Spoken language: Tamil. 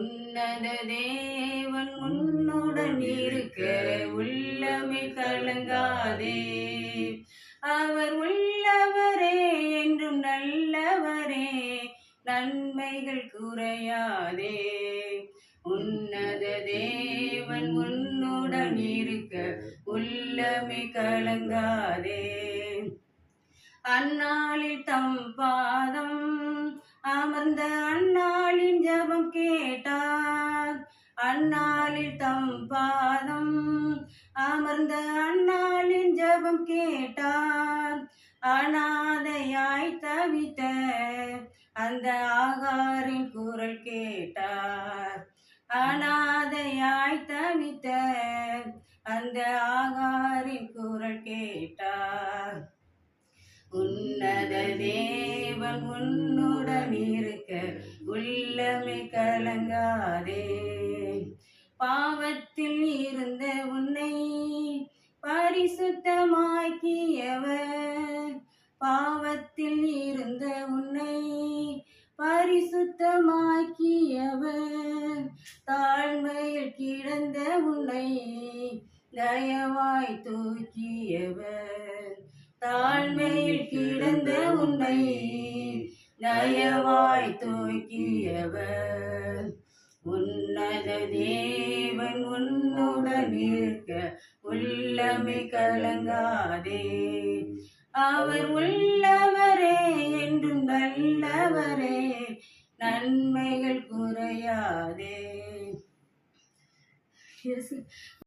உன்னத தேவன் உன்னுடன் இருக்க உள்ளமே கலங்காதே. அவர் உள்ளவரே என்றும் நல்லவரே நன்மைகள் குறையாதே. உன்னத தேவன் உன்னுடன் இருக்க உள்ளமே கலங்காதே. அந்நாளில் தம் பாதம் அமர்ந்த கேட்டார் தம் பாதம் அமர்ந்த அண்ணாளின் ஜபம் கேட்டார். அனாதையாய் தவித்த அந்த ஆகாரின் குரல் கேட்டார். அனாதையாய் தவித்த அந்த ஆகாரின் குரல் கேட்டார். உன்னத தேவன் உன்னுடன் இருக்க உள்ளமே கலங்காதே. பாவத்தில் இருந்த உன்னை பரிசுத்தமாக்கியவர். பாவத்தில் இருந்த உன்னை பரிசுத்தமாக்கியவர். தாழ்மையில் கிடந்த உன்னை தயவாய் தூக்கியவர். தாழ்மையில் கிடந்த உன்னை தயவாய் தூக்கியவர். உன்னத தேவன் உன்னுடன் இருக்க உள்ளமை கலங்காதே. அவர் உள்ளவரே என்றும் நல்லவரே நன்மைகள் குறையாதே.